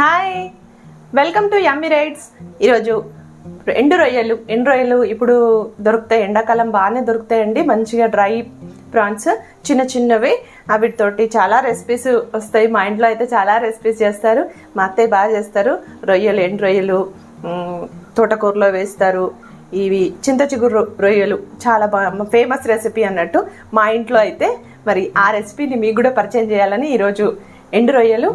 Hi. Welcome to yummy rides. ఈరోజు ఎండు రొయ్యలు ఎండు రొయ్యలు? ఇప్పుడు దొరుకుతాయి ఎండాకాలం బాగానే దొరుకుతాయండి. మంచిగా డ్రై ప్రాన్స్ చిన్న చిన్నవి. వీటితోటి చాలా రెసిపీస్ వస్తాయి. మా ఇంట్లో అయితే చాలా రెసిపీస్ చేస్తారు. మా అత్తయ్య బాగా చేస్తారు. రొయ్యలు ఎండు రొయ్యలు తోటకూరలో వేస్తారు. ఇవి చింత చిగురు రొయ్యలు. చాలా బాగా ఫేమస్ రెసిపీ అన్నట్టు మా ఇంట్లో అయితే మరి ఆ రెసిపీని మీకు కూడా పరిచయం చేయాలని ఈరోజు ఎండు రొయ్యలు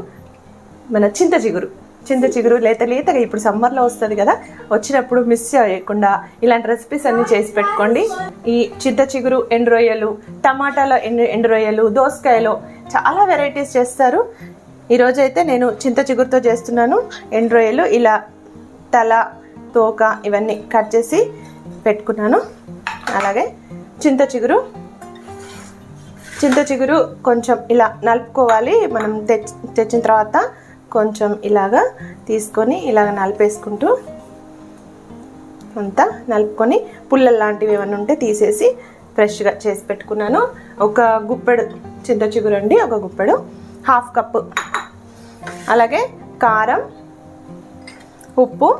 మన చింత చిగురు. చింత చిగురు లేత లేతగా ఇప్పుడు సమ్మర్లో వస్తుంది కదా వచ్చినప్పుడు మిస్ చేయకుండా ఇలాంటి రెసిపీస్ అన్ని చేసి పెట్టుకోండి. ఈ చింత చిగురు ఎండు టమాటాలో ఎండు ఎండు రొయ్యలు దోసకాయలో చాలా వెరైటీస్ చేస్తారు. ఈరోజు అయితే నేను చింత చిగురుతో చేస్తున్నాను. ఎండ్రొయ్యలు ఇలా తల తోక ఇవన్నీ కట్ చేసి పెట్టుకున్నాను. అలాగే చింత చిగురు. చింత చిగురు కొంచెం ఇలా నలుపుకోవాలి. మనం తెచ్చి తెచ్చిన తర్వాత కొంచెం ఇలాగా తీసుకొని ఇలాగ నలిపేసుకుంటూ అంతా నలుపుకొని పుల్లలు లాంటివి ఏమైనా ఉంటే తీసేసి ఫ్రెష్గా చేసి పెట్టుకున్నాను. ఒక గుప్పెడు చింత చిగురండి ఒక గుప్పెడు. Half cup. అలాగే కారం ఉప్పు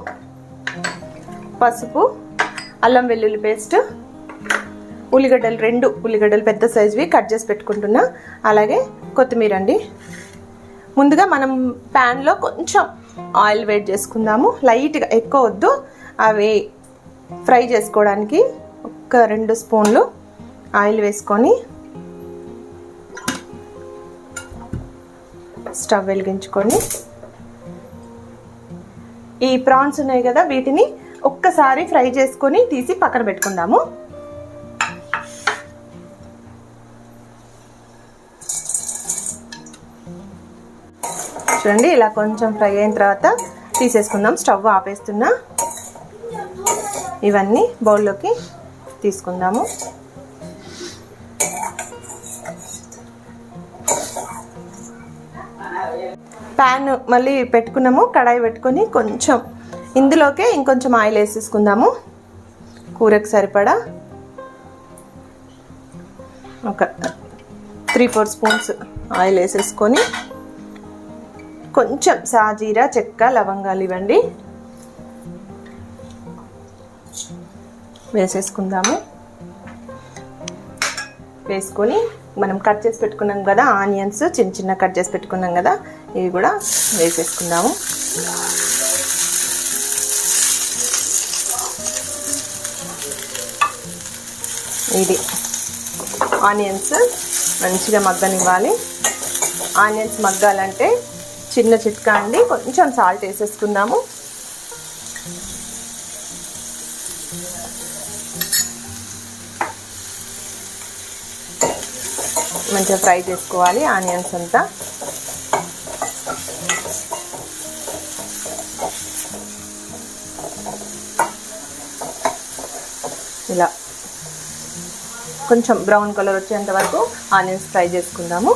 పసుపు అల్లం వెల్లుల్లి పేస్ట్ ఉల్లిగడ్డలు రెండు ఉల్లిగడ్డలు పెద్ద సైజువి కట్ చేసి పెట్టుకుంటున్నా. అలాగే కొత్తిమీర అండి. ముందుగా మనం ప్యాన్లో కొంచెం ఆయిల్ వేడి చేసుకుందాము. లైట్గా ఎక్కువ వద్దు. అవి ఫ్రై చేసుకోవడానికి ఒక రెండు స్పూన్లు ఆయిల్ వేసుకొని స్టవ్ వెలిగించుకొని ఈ ప్రాన్స్ ఉన్నాయి కదా వీటిని ఒక్కసారి ఫ్రై చేసుకొని తీసి పక్కన పెట్టుకుందాము. చూడండి ఇలా కొంచెం ఫ్రై అయిన తర్వాత తీసేసుకుందాం. స్టవ్ ఆపేస్తున్నా ఇవన్నీ బౌల్లోకి తీసుకుందాము. ప్యాన్ మళ్ళీ పెట్టుకున్నాము కడాయి పెట్టుకొని కొంచెం ఇందులోకే ఇంకొంచెం ఆయిల్ వేసేసుకుందాము. కూరకు సరిపడా ఒక త్రీ ఫోర్ స్పూన్స్ ఆయిల్ వేసేసుకొని కొంచెం సాజీరా చెక్క లవంగాలు ఇవ్వండి. వేసేసుకుందాము. వేసుకొని మనం కట్ చేసి పెట్టుకున్నాం కదా ఆనియన్స్ చిన్న చిన్న కట్ చేసి పెట్టుకున్నాం కదా ఇవి కూడా వేసేసుకుందాము. ఇది ఆనియన్స్ మంచిగా మగ్గనివ్వాలి. ఆనియన్స్ మగ్గాలంటే చిన్న చిట్కా అండి. కొంచెం సాల్ట్ వేసేసుకుందాము. మంచిగా ఫ్రై చేసుకోవాలి ఆనియన్స్ అంతా. ఇలా. కొంచెం బ్రౌన్ కలర్ వచ్చేంత వరకు ఆనియన్స్ ఫ్రై చేసుకుందాము.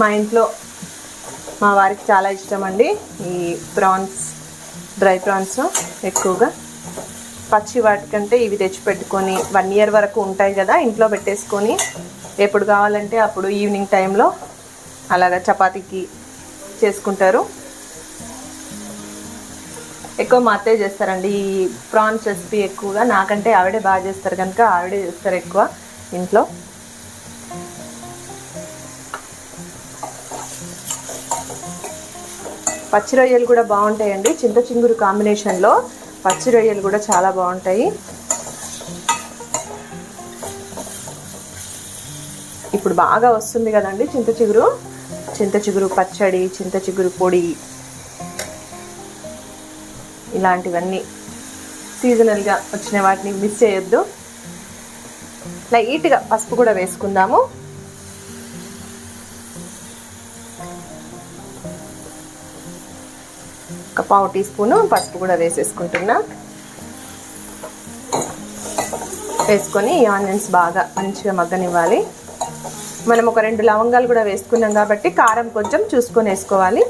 మా ఇంట్లో మా వారికి చాలా ఇష్టం అండి ఈ ప్రాన్స్ డ్రై ప్రాన్స్ ఎక్కువగా. పచ్చి వాటికంటే ఇవి తెచ్చి పెట్టుకొని వన్ ఇయర్ వరకు ఉంటాయి కదా ఇంట్లో పెట్టేసుకొని ఎప్పుడు కావాలంటే అప్పుడు ఈవినింగ్ టైంలో అలాగా చపాతీకి చేసుకుంటారు. ఎక్కువ మా అత్తయ్య చేస్తారండి ఈ ప్రాన్స్ రెసిపీ ఎక్కువగా. నాకంటే ఆవిడే బాగా చేస్తారు కనుక ఆవిడే చేస్తారు ఎక్కువ ఇంట్లో. పచ్చి రొయ్యలు కూడా బాగుంటాయండి. చింత చింగురు కాంబినేషన్లో పచ్చి రొయ్యలు కూడా చాలా బాగుంటాయి. ఇప్పుడు బాగా వస్తుంది కదండి చింత చిగురు. చింత చిగురు పచ్చడి చింత చిగురు పొడి. ఇలాంటివన్నీ సీజనల్గా వచ్చిన వాటిని మిస్ చేయొద్దు. లైట్గా పసుపు కూడా వేసుకుందాము. ఒక పావు టీ స్పూను పసుపు కూడా వేసేసుకుంటున్నా. వేసుకొని ఈ ఆనియన్స్ బాగా మంచిగా మగ్గనివ్వాలి. మనం ఒక రెండు లవంగాలు కూడా వేసుకున్నాం కాబట్టి కారం కొంచెం చూసుకొని వేసుకోవాలి.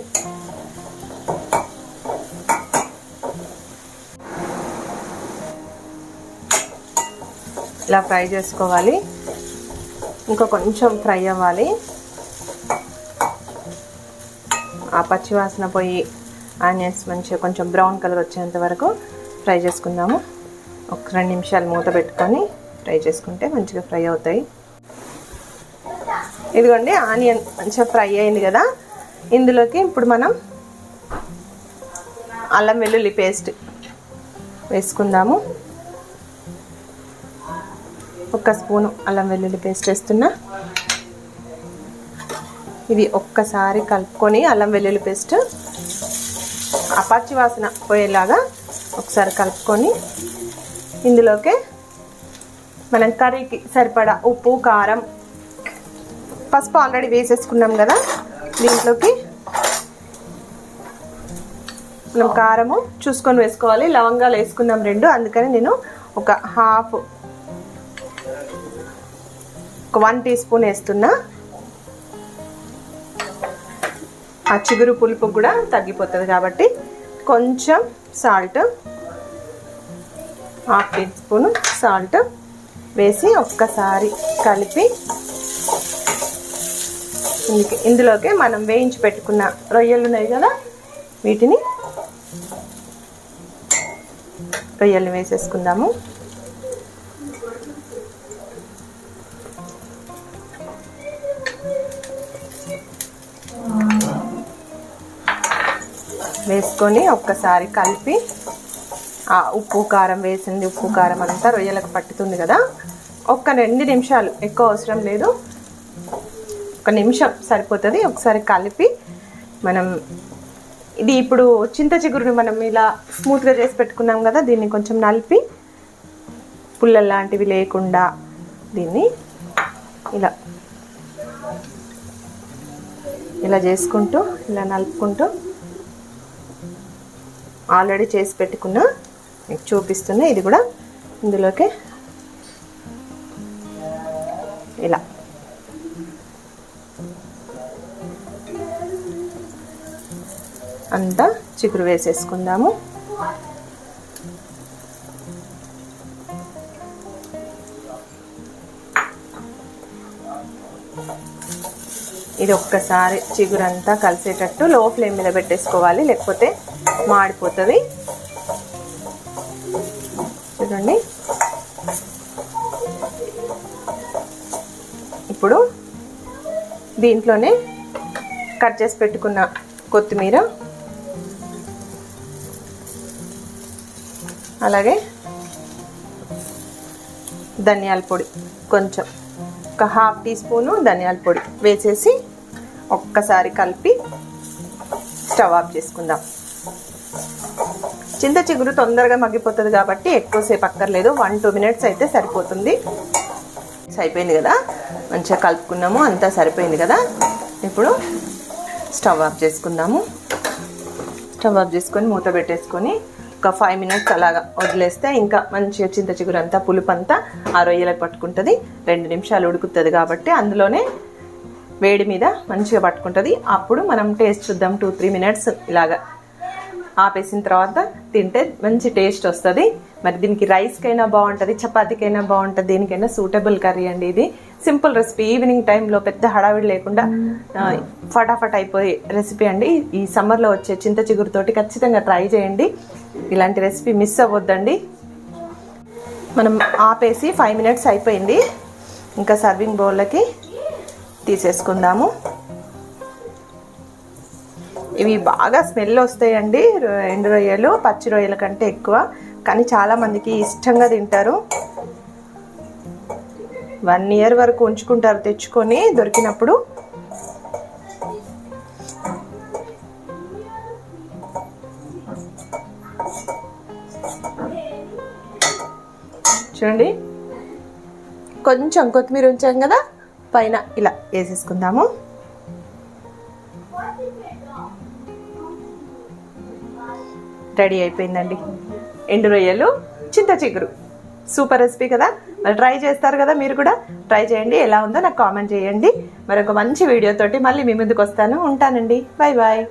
ఇలా ఫ్రై చేసుకోవాలి. ఇంకా కొంచెం ఫ్రై అవ్వాలి. ఆ పచ్చివాసన పోయి ఆనియన్స్ మంచిగా కొంచెం బ్రౌన్ కలర్ వచ్చేంత వరకు ఫ్రై చేసుకుందాము. ఒక రెండు నిమిషాలు మూత పెట్టుకొని ఫ్రై చేసుకుంటే మంచిగా ఫ్రై అవుతాయి. ఇదిగోండి ఆనియన్ మంచిగా ఫ్రై అయింది కదా. ఇందులోకి ఇప్పుడు మనం అల్లం వెల్లుల్లి పేస్ట్ వేసుకుందాము. ఒక స్పూను అల్లం వెల్లుల్లి పేస్ట్ వేస్తున్నా. ఇది ఒక్కసారి కలుపుకొని అల్లం వెల్లుల్లి పేస్ట్ అపాచి వాసన పోయేలాగా ఒకసారి కలుపుకొని ఇందులోకి మనం కర్రీకి సరిపడా ఉప్పు కారం పసుపు ఆల్రెడీ వేసేసుకున్నాం కదా. దీంట్లోకి మనం కారము చూసుకొని వేసుకోవాలి. లవంగాలు వేసుకున్నాం రెండు. అందుకని నేను ఒక హాఫ్ ఒక వన్ టీ స్పూన్ వేస్తున్నా. ఆ చిగురు పులుపు కూడా తగ్గిపోతుంది కాబట్టి కొంచెం salt half teaspoon salt వేసి ఒక్కసారి కలిపి ఇందులోకి మనం వేయించి పెట్టుకున్న రొయ్యలు ఉన్నాయి కదా వీటిని రొయ్యల్ని వేసేసుకుందాము. వేసుకొని ఒక్కసారి కలిపి ఆ ఉప్పు కారం వేసింది ఉప్పు కారం అంతా రొయ్యలకు పట్టుతుంది కదా. ఒక్క రెండు నిమిషాలు ఎక్కువ అవసరం లేదు. ఒక నిమిషం సరిపోతుంది. ఒకసారి కలిపి మనం ఇది ఇప్పుడు చింత చిగురుని మనం ఇలా స్మూత్గా చేసి పెట్టుకున్నాం కదా దీన్ని కొంచెం నలిపి పుల్ల లాంటివి లేకుండా దీన్ని ఇలా ఇలా చేసుకుంటూ ఇలా నలుపుకుంటూ ఆల్రెడీ చేసి పెట్టుకున్న మీకు చూపిస్తున్నా ఇది కూడా ఇందులోకి ఇలా. అంతా చిగురు వేసేసుకుందాము. ఇది ఒక్కసారి చిగురంతా కలిసేటట్టు లో ఫ్లేమ్ మీద పెట్టేసుకోవాలి లేకపోతే మాడిపోతుంది. చూడండి. ఇప్పుడు దీంట్లోనే కట్ చేసి పెట్టుకున్న కొత్తిమీర. అలాగే ధనియాల పొడి కొంచెం ఒక హాఫ్ టీ స్పూను ధనియాల పొడి వేసేసి ఒక్కసారి కలిపి స్టవ్ ఆఫ్ చేసుకుందాం. చింత చిగురు తొందరగా మగ్గిపోతుంది కాబట్టి ఎక్కువసేపు అక్కర్లేదు. వన్ టూ మినిట్స్ అయితే సరిపోతుంది. అయిపోయింది కదా? మంచిగా కలుపుకున్నాము. అంతా సరిపోయింది కదా? ఇప్పుడు స్టవ్ ఆఫ్ చేసుకుందాము. స్టవ్ ఆఫ్ చేసుకొని మూత పెట్టేసుకొని ఒక ఫైవ్ మినిట్స్ అలాగా వదిలేస్తే ఇంకా మంచిగా చింత చిగురు అంతా పులుపు అంతా ఆ రొయ్యలకు పట్టుకుంటుంది. రెండు నిమిషాలు ఉడుకుతుంది కాబట్టి అందులోనే వేడి మీద మంచిగా పట్టుకుంటుంది. అప్పుడు మనం టేస్ట్ చూద్దాం. టూ త్రీ మినిట్స్ ఇలాగా ఆపేసిన తర్వాత తింటే మంచి టేస్ట్ వస్తుంది. మరి దీనికి రైస్కైనా బాగుంటుంది చపాతీకైనా బాగుంటుంది దేనికైనా సూటబుల్ కర్రీ అండి ఇది. సింపుల్ రెసిపీ ఈవినింగ్ టైంలో పెద్ద హడావిడి లేకుండా ఫటాఫట్ అయిపోయే రెసిపీ అండి. ఈ సమ్మర్లో వచ్చే చింత చిగురుతోటి ఖచ్చితంగా ట్రై చేయండి. ఇలాంటి రెసిపీ మిస్ అవ్వద్దండి. మనం ఆపేసి ఫైవ్ మినిట్స్ అయిపోయింది. ఇంకా సర్వింగ్ బౌల్లోకి తీసేసుకుందాము. ఇవి బాగా స్మెల్ వస్తాయండి ఎండు రొయ్యలు పచ్చి రొయ్యల కంటే ఎక్కువ. కానీ చాలామందికి ఇష్టంగా తింటారు. వన్ ఇయర్ వరకు ఉంచుకుంటారు తెచ్చుకొని దొరికినప్పుడు. చూడండి. కొంచెం కొత్తిమీర ఉంచాం కదా. పైన ఇలా వేసేసుకుందాము. రెడీ అయిపోయిందండి. ఎండు రొయ్యలు చింత చిగురు. సూపర్ రెసిపీ కదా? మరి ట్రై చేస్తారు కదా మీరు కూడా? ట్రై చేయండి. ఎలా ఉందో నాకు కామెంట్ చేయండి. మరొక మంచి వీడియోతోటి మళ్ళీ మీ ముందుకు వస్తాను. ఉంటానండి. Bye bye